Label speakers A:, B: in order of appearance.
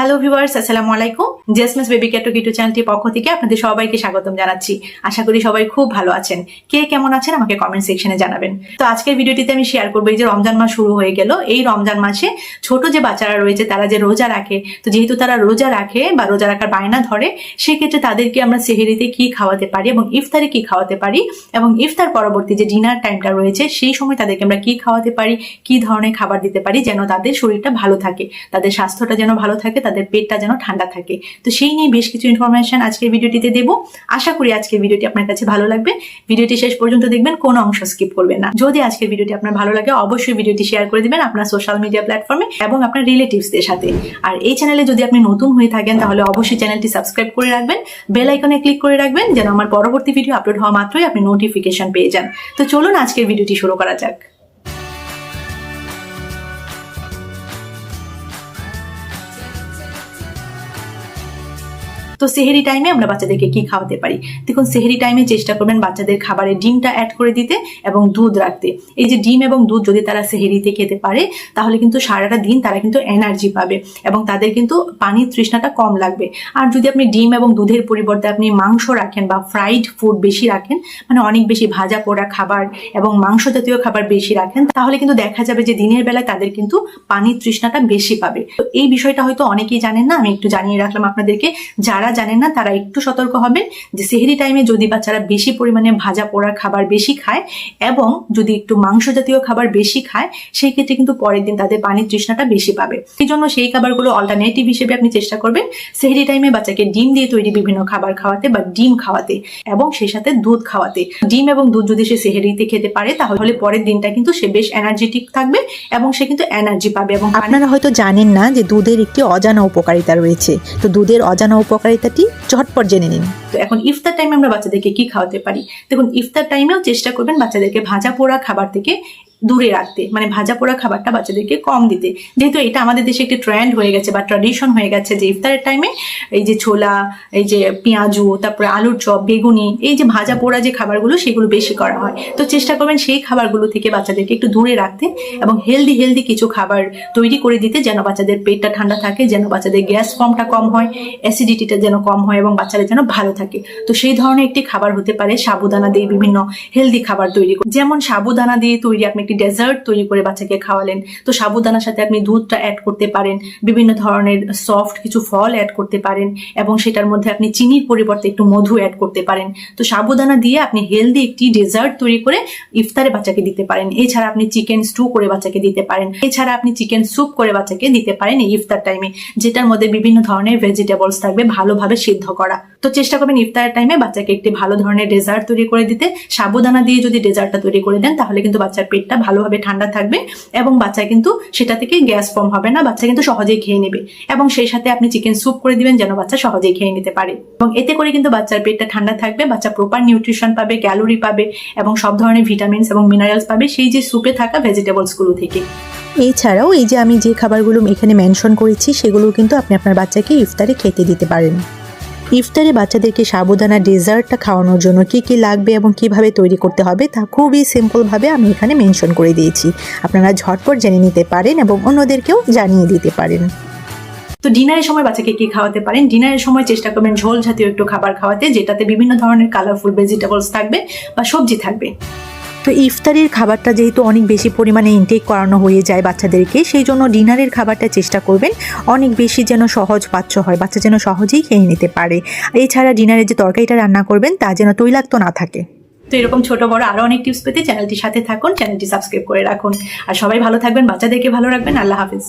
A: Hello viewers আসসালামু আলাইকুম। জেসমিস baby ক্যাটো কিটু চ্যানেলটির পক্ষ থেকে আপনাদের সবাইকে স্বাগতম জানাচ্ছি। আশা করি সবাই খুব ভালো আছেন। কে কেমন আছেন আমাকে কমেন্ট সেকশনে জানাবেন। তো আজকের ভিডিওটিতে আমি শেয়ার করব, এই যে রমজান মাস শুরু হয়ে গেল। এই রমজান মাসে ছোট যে বাচ্চারা রয়েছে, তারা যে রোজা রাখে, তো যেহেতু তারা রোজা রাখে বা রোজা রাখার বায়না ধরে, সেক্ষেত্রে তাদেরকে আমরা সেহেরিতে কি খাওয়াতে পারি এবং ইফতারে কি খাওয়াতে পারি এবং ইফতার পরবর্তী যে ডিনার টাইমটা রয়েছে, সেই সময় তাদেরকে আমরা কি খাওয়াতে পারি, কি ধরনের খাবার দিতে পারি যেন তাদের শরীরটা ভালো থাকে, তাদের স্বাস্থ্যটা যেন ভালো থাকে তাদের পেটটা যেন ঠান্ডা থাকে। তো সেই নিয়ে বেশ কিছু ইনফরমেশন আজকের ভিডিওটিতে দেবো। আশা করি আজকের ভিডিওটি আপনার কাছে ভালো লাগবে। ভিডিওটি শেষ পর্যন্ত দেখবেন, কোনো অংশ স্কিপ করবেন না। যদি আজকের ভিডিওটি আপনার ভালো লাগে, অবশ্যই ভিডিওটি শেয়ার করে দিবেন আপনার সোশ্যাল মিডিয়া প্ল্যাটফর্মে এবং আপনার রিলেটিভসদের সাথে। আর এই চ্যানেলে যদি আপনি নতুন হয়ে থাকেন, তাহলে অবশ্যই চ্যানেলটি সাবস্ক্রাইব করে রাখবেন। বেল আইকনে ক্লিক করে রাখবেন, যেন আমার পরবর্তী ভিডিও আপলোড হওয়া মাত্রই আপনি নোটিফিকেশন পেয়ে যান। তো চলুন আজকের ভিডিওটি শুরু করা যাক। তো সেহেরি টাইমে আমরা বাচ্চাদেরকে কি খাওয়াতে পারি? দেখুন, সেহেরি টাইমে চেষ্টা করবেন বাচ্চাদের খাবারে ডিমটা অ্যাড করে দিতে এবং দুধ রাখতে। এই যে ডিম এবং দুধ যদি তারা সেহেরিতে খেতে পারে, তাহলে কিন্তু সারাটা দিন তারা কিন্তু এনার্জি পাবে এবং তাদের কিন্তু পানির তৃষ্ণাটা কম লাগবে। আর যদি আপনি ডিম এবং দুধের পরিবর্তে আপনি মাংস রাখেন বা ফ্রাইড ফুড বেশি রাখেন মানে অনেক বেশি ভাজা পোড়া খাবার এবং মাংস জাতীয় খাবার বেশি রাখেন, তাহলে কিন্তু দেখা যাবে যে দিনের বেলায় তাদের কিন্তু পানির তৃষ্ণাটা বেশি পাবে। তো এই বিষয়টা হয়তো অনেকেই জানেন না, আমি একটু জানিয়ে রাখলাম আপনাদেরকে। যারা জানেন না, তারা একটু সতর্ক হবেন যে সেহেরি টাইমে যদি বাচ্চারা বেশি পরিমাণে ভাজা পোড়া খাবার বেশি খায় এবং যদি একটু মাংস জাতীয় খাবার বেশি খায়, সেই ক্ষেত্রে কিন্তু পরের দিন তাদের পানির তৃষ্ণাটা বেশি পাবে। সেই জন্য সেই খাবারগুলো অল্টারনেটিভ হিসেবে আপনি চেষ্টা করবেন সেহেরি টাইমে বাচ্চাকে ডিম দিয়ে তৈরি বিভিন্ন খাবার খাওয়াতে বা ডিম খাওয়াতে এবং সেই সাথে দুধ খাওয়াতে। ডিম এবং দুধ যদি সে সেহেরিতে খেতে পারে, তাহলে পরের দিনটা কিন্তু সে বেশ এনার্জেটিক থাকবে এবং সে কিন্তু এনার্জি পাবে এবং
B: আপনারা হয়তো জানেন না যে দুধের একটি অজানা উপকারিতা রয়েছে। তো দুধের অজানা উপকারিতাটি ঝটপট জেনে নিন।
A: তো এখন ইফতার টাইমে আমরা বাচ্চাদেরকে কি খাওয়াতে পারি? দেখুন, ইফতার টাইমেও চেষ্টা করবেন বাচ্চাদেরকে ভাজা পোড়া খাবার থেকে দূরে রাখতে মানে ভাজা পোড়া খাবারটা বাচ্চাদেরকে কম দিতে। যেহেতু এটা আমাদের দেশে একটি ট্রেন্ড হয়ে গেছে বা ট্র্যাডিশন হয়ে গেছে যে ইফতারের টাইমে এই যে ছোলা, এই যে পেঁয়াজু, তারপরে আলুর চপ, বেগুনি, এই যে ভাজা পোড়া যে খাবারগুলো সেগুলো বেশি করা হয়। তো চেষ্টা করবেন সেই খাবারগুলো থেকে বাচ্চাদেরকে একটু দূরে রাখতে এবং হেলদি হেলদি কিছু খাবার তৈরি করে দিতে যেন বাচ্চাদের পেটটা ঠান্ডা থাকে, যেন বাচ্চাদের গ্যাস ফর্মটা কম হয় অ্যাসিডিটিটা যেন কম হয় এবং বাচ্চারা যেন ভালো থাকে। তো সেই ধরনের একটি খাবার হতে পারে সাবুদানা দিয়ে বিভিন্ন হেলদি খাবার তৈরি যেমন সাবুদানা দিয়ে তৈরি আপনি একটি ডেজার্ট তৈরি করে বাচ্চাকে খাওয়ালেন। তো সাবুদানার সাথে আপনি দুধটা অ্যাড করতে পারেন, বিভিন্ন ধরনের সফট কিছু ফল অ্যাড করতে পারেন এবং সেটার মধ্যে আপনি চিনির পরিবর্তে একটু মধু অ্যাড করতে পারেন। তো সাবুদানা দিয়ে আপনি হেলদি একটি ডেজার্ট তৈরি করে ইফতারে বাচ্চাকে দিতে পারেন। এছাড়া আপনি চিকেন স্টু করে বাচ্চাকে দিতে পারেন। এছাড়া আপনি চিকেন স্যুপ করে বাচ্চাকে দিতে পারেন এই ইফতার টাইমে যেটার মধ্যে বিভিন্ন ধরনের ভেজিটেবলস থাকবে ভালোভাবে সিদ্ধ করা। তো চেষ্টা করবেন ইফতারের টাইমে বাচ্চাকে একটি ভালো ধরনের ডেজার্ট তৈরি করে দিতে। সাবুদানা দিয়ে যদি ডেজার্টটা তৈরি করে দেন, তাহলে কিন্তু বাচ্চার পেটটা ভালোভাবে ঠান্ডা থাকবে এবং বাচ্চা কিন্তু সেটা থেকে গ্যাস ফর্ম হবে না, বাচ্চা কিন্তু সহজেই খেয়ে নেবে। এবং সেই সাথে আপনি চিকেন স্যুপ করে দিবেন যেন বাচ্চা সহজেই খেয়ে নিতে পারে। এবং এতে করে কিন্তু বাচ্চার পেটটা ঠান্ডা থাকবে, বাচ্চা প্রপার নিউট্রিশন পাবে ক্যালোরি পাবে এবং সব ধরনের ভিটামিনস এবং মিনারেলস পাবে সেই যে স্যুপে থাকা ভেজিটেবলসগুলো থেকে।
B: এছাড়াও এই যে আমি যে খাবারগুলো এখানে মেনশন করেছি সেগুলো কিন্তু আপনি আপনার বাচ্চাকে ইফতারে খেতে দিতে পারেন। ইফতারে বাচ্চাদেরকে সাবুদানা, ডেজার্টটা খাওয়ানোর জন্য কি কি লাগবে এবং কীভাবে তৈরি করতে হবে তা খুবই সিম্পলভাবে আমি এখানে মেনশন করে দিয়েছি। আপনারা ঝটপট জেনে নিতে পারেন এবং অন্যদেরকেও জানিয়ে দিতে পারেন।
A: তো ডিনারের সময় বাচ্চাকে কি খাওয়াতে পারেন? ডিনারের সময় চেষ্টা করবেন ঝোল জাতীয় একটু খাবার খাওয়াতে, যেটাতে বিভিন্ন ধরনের কালারফুল ভেজিটেবলস থাকবে বা সবজি থাকবে।
B: তো ইফতারির খাবারটা যেহেতু অনেক বেশি পরিমাণে ইনটেক করানো হয়ে যায় বাচ্চাদেরকে, সেই জন্য ডিনারের খাবারটা চেষ্টা করবেন। অনেক বেশি যেন সহজ পাচ্য হয়, বাচ্চা যেন সহজেই খেয়ে নিতে পারে। এছাড়া ডিনারের যে তরকারিটা রান্না করবেন, তা যেন তৈলাক্ত না থাকে।
A: তো এরকম ছোট, বড় আরও অনেক টিপস পেতে চ্যানেলটির সাথে থাকুন চ্যানেলটি সাবস্ক্রাইব করে রাখুন। আর সবাই ভালো থাকবেন, বাচ্চাদেরকে ভালো রাখবেন, আল্লাহ হাফিজ।